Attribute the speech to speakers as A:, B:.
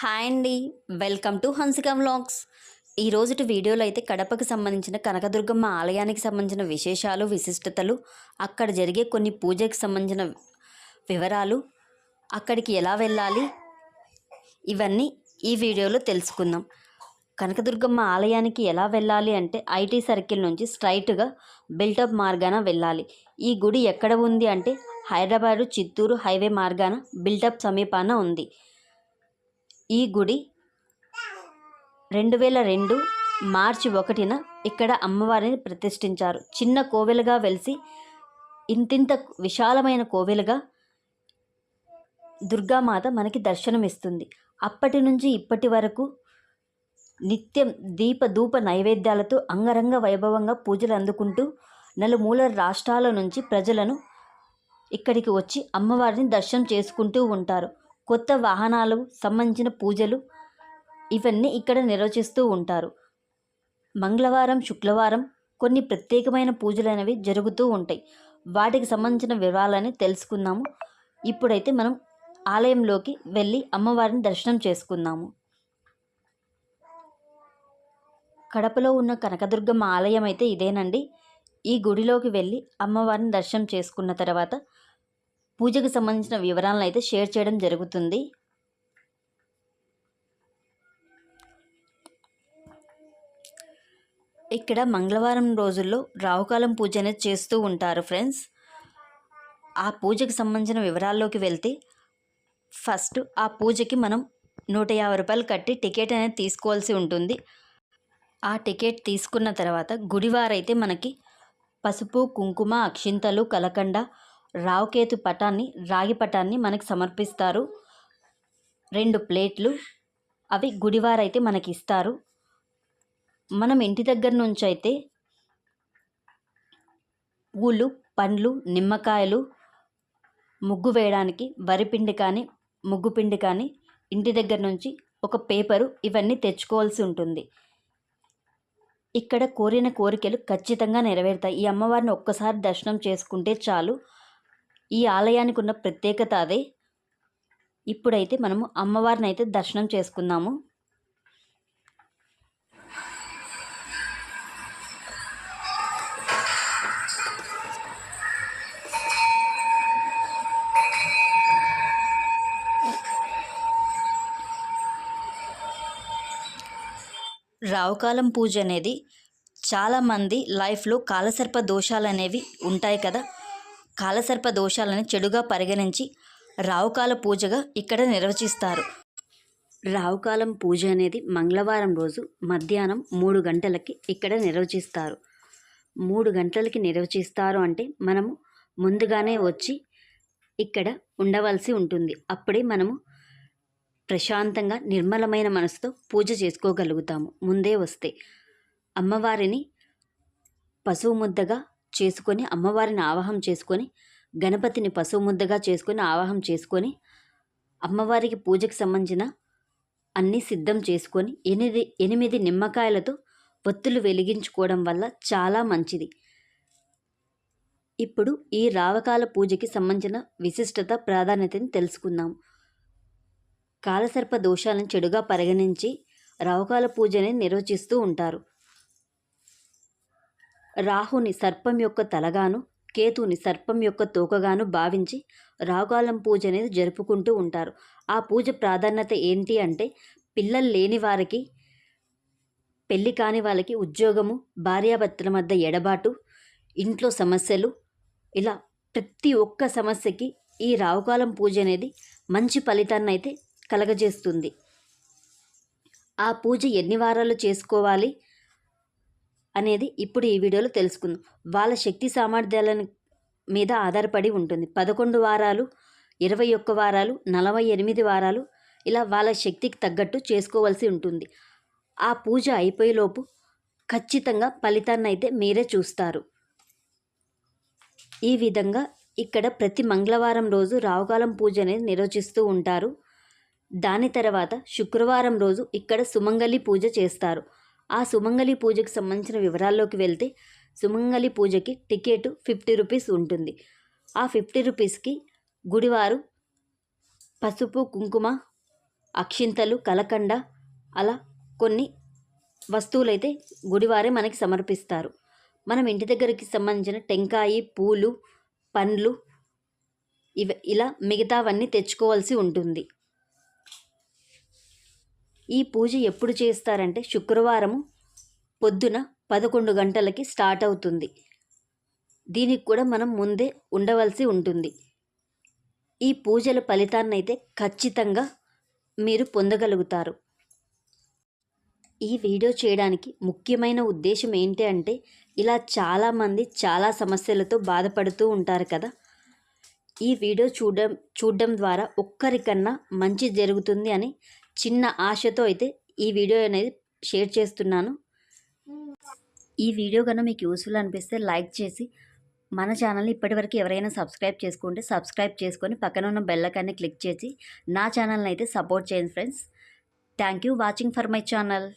A: Hi అండి. Welcome to Hansika vlogs. ఈ వీడియోలో అయితే కడపకు సంబంధించిన కనకదుర్గమ్మ ఆలయానికి సంబంధించిన విశేషాలు విశిష్టతలు అక్కడ జరిగే కొన్ని పూజకి సంబంధించిన వివరాలు అక్కడికి ఎలా వెళ్ళాలి ఇవన్నీ ఈ వీడియోలో తెలుసుకుందాం. కనకదుర్గమ్మ ఆలయానికి ఎలా వెళ్ళాలి అంటే ఐటీ సర్కిల్ నుంచి స్ట్రైట్గా బిల్టప్ మార్గాన వెళ్ళాలి. ఈ గుడి ఎక్కడ ఉంది అంటే హైదరాబాదు చిత్తూరు హైవే మార్గాన బిల్టప్ సమీపాన ఉంది. ఈ గుడి రెండు వేల రెండు మార్చి ఒకటిన ఇక్కడ అమ్మవారిని ప్రతిష్ఠించారు. చిన్న కోవెలుగా వెలిసి ఇంతింత విశాలమైన కోవెలుగా దుర్గామాత మనకి దర్శనమిస్తుంది. అప్పటి నుంచి ఇప్పటి వరకు నిత్యం దీప ధూప నైవేద్యాలతో అంగరంగ వైభవంగా పూజలు అందుకుంటూ నలుమూల రాష్ట్రాల నుంచి ప్రజలను ఇక్కడికి వచ్చి అమ్మవారిని దర్శనం చేసుకుంటూ ఉంటారు. కొత్త వాహనాలు సంబంధించిన పూజలు ఇవన్నీ ఇక్కడ నిర్వచిస్తూ ఉంటారు. మంగళవారం శుక్రవారం కొన్ని ప్రత్యేకమైన పూజలు అనేవి జరుగుతూ ఉంటాయి. వాటికి సంబంధించిన వివరాలని తెలుసుకుందాము. ఇప్పుడైతే మనం ఆలయంలోకి వెళ్ళి అమ్మవారిని దర్శనం చేసుకుందాము. కడపలో ఉన్న కనకదుర్గమ్మ ఆలయం అయితే ఇదేనండి. ఈ గుడిలోకి వెళ్ళి అమ్మవారిని దర్శనం చేసుకున్న తర్వాత పూజకు సంబంధించిన వివరాలను అయితే షేర్ చేయడం జరుగుతుంది. ఇక్కడ మంగళవారం రోజుల్లో రావుకాలం పూజ అనేది చేస్తూ ఉంటారు ఫ్రెండ్స్. ఆ పూజకు సంబంధించిన వివరాల్లోకి వెళ్తే ఫస్ట్ ఆ పూజకి మనం నూట యాభై రూపాయలు కట్టి టికెట్ అనేది తీసుకోవాల్సి ఉంటుంది. ఆ టికెట్ తీసుకున్న తర్వాత గుడివారైతే మనకి పసుపు కుంకుమ అక్షింతలు కలకండ రావుకేతు పటాన్ని రాగి పటాన్ని మనకి సమర్పిస్తారు. రెండు ప్లేట్లు. అవి గుడివారైతే మనకి ఇస్తారు మనం ఇంటి దగ్గర నుంచి అయితే పూలు పండ్లు నిమ్మకాయలు ముగ్గు వేయడానికి వరిపిండి కానీ ముగ్గు పిండి కానీ ఇంటి దగ్గర నుంచి ఒక పేపరు ఇవన్నీ తెచ్చుకోవాల్సి ఉంటుంది. ఇక్కడ కోరిన కోరికలు ఖచ్చితంగా నెరవేరుతాయి. ఈ అమ్మవారిని ఒక్కసారి దర్శనం చేసుకుంటే చాలు. ఈ ఆలయానికి ఉన్న ప్రత్యేకత అదే. ఇప్పుడైతే మనము అమ్మవారిని అయితే దర్శనం చేసుకుందాము. రావుకాలం పూజ అనేది చాలామంది లైఫ్లో కాలసర్ప దోషాలు అనేవి ఉంటాయి కదా. కాలసర్ప దోషాలను చెడుగా పరిగణించి రావుకాల పూజగా ఇక్కడ నిర్వచిస్తారు. రావుకాలం పూజ అనేది మంగళవారం రోజు మధ్యాహ్నం మూడు గంటలకి ఇక్కడ నిర్వచిస్తారు. మూడు గంటలకి నిర్వచిస్తారు అంటే మనము ముందుగానే వచ్చి ఇక్కడ ఉండవలసి ఉంటుంది. అప్పుడే మనము ప్రశాంతంగా నిర్మలమైన మనసుతో పూజ చేసుకోగలుగుతాము. ముందే వస్తే అమ్మవారిని పశువు ముద్దగా చేసుకొని అమ్మవారిని ఆవాహం చేసుకొని గణపతిని పశువు ముద్దగా చేసుకొని ఆవాహం చేసుకొని అమ్మవారికి పూజకు సంబంధించిన అన్నీ సిద్ధం చేసుకొని ఎనిమిది ఎనిమిది నిమ్మకాయలతో ఒత్తులు వెలిగించుకోవడం వల్ల చాలా మంచిది. ఇప్పుడు ఈ రావకాల పూజకి సంబంధించిన విశిష్టత ప్రాధాన్యతని తెలుసుకుందాం. కాలసర్ప దోషాలను చెడుగా పరిగణించి రావకాల పూజని నిర్వచిస్తూ ఉంటారు. రాహుని సర్పం యొక్క తలగాను కేతుని సర్పం యొక్క తోకగాను భావించి రాగాలం పూజ అనేది జరుపుకుంటూ ఉంటారు. ఆ పూజ ప్రాధాన్యత ఏంటి అంటే పిల్లలు లేని వారికి పెళ్ళి కాని వాళ్ళకి ఉద్యోగము భార్యాభర్తల మధ్య ఎడబాటు ఇంట్లో సమస్యలు ఇలా ప్రతి ఒక్క సమస్యకి ఈ రావుకాలం పూజ అనేది మంచి ఫలితాన్ని అయితే కలగజేస్తుంది. ఆ పూజ ఎన్ని వారాలు చేసుకోవాలి? అనేది ఇప్పుడు ఈ వీడియోలో తెలుసుకుందాం. వాళ్ళ శక్తి సామర్థ్యాల మీద ఆధారపడి ఉంటుంది. పదకొండు వారాలు ఇరవై ఒక్క వారాలు నలభై ఎనిమిది వారాలు ఇలా వాళ్ళ శక్తికి తగ్గట్టు చేసుకోవాల్సి ఉంటుంది. ఆ పూజ అయిపోయేలోపు ఖచ్చితంగా ఫలితాన్ని అయితే మీరే చూస్తారు. ఈ విధంగా ఇక్కడ ప్రతి మంగళవారం రోజు రావుకాలం పూజ అనేది నిర్వచిస్తూ ఉంటారు. దాని తర్వాత శుక్రవారం రోజు ఇక్కడ సుమంగళి పూజ చేస్తారు. ఆ సుమంగళి పూజకు సంబంధించిన వివరాల్లోకి వెళ్తే సుమంగళి పూజకి టికెట్ ఫిఫ్టీ రూపీస్ ఉంటుంది. ఆ ఫిఫ్టీ రూపీస్కి గుడివారు పసుపు కుంకుమ అక్షింతలు కలకండ అలా కొన్ని వస్తువులైతే గుడివారే మనకి సమర్పిస్తారు. మనం ఇంటి దగ్గరికి సంబంధించిన టెంకాయ పూలు పండ్లు ఇవి ఇలా మిగతావన్నీ తెచ్చుకోవాల్సి ఉంటుంది. ఈ పూజ ఎప్పుడు చేస్తారంటే శుక్రవారం పొద్దున పదకొండు గంటలకి స్టార్ట్ అవుతుంది. దీనికి కూడా మనం ముందే ఉండవలసి ఉంటుంది. ఈ పూజల ఫలితాన్ని అయితే ఖచ్చితంగా మీరు పొందగలుగుతారు. ఈ వీడియో చేయడానికి ముఖ్యమైన ఉద్దేశం ఏంటి అంటే ఇలా చాలామంది చాలా సమస్యలతో బాధపడుతూ ఉంటారు కదా. ఈ వీడియో చూడడం చూడడం ద్వారా ఒక్కరికన్నా మంచి జరుగుతుంది అని చిన్న ఆశతో అయితే ఈ వీడియో అనేది షేర్ చేస్తున్నాను. ఈ వీడియో కన్నా మీకు యూస్ఫుల్ అనిపిస్తే లైక్ చేసి మన ఛానల్ని ఇప్పటివరకు ఎవరైనా సబ్స్క్రైబ్ చేసుకుంటే సబ్స్క్రైబ్ చేసుకొని పక్కన ఉన్న బెల్లకాన్ని క్లిక్ చేసి నా ఛానల్ని అయితే సపోర్ట్ చేయండి friends thank you watching for my channel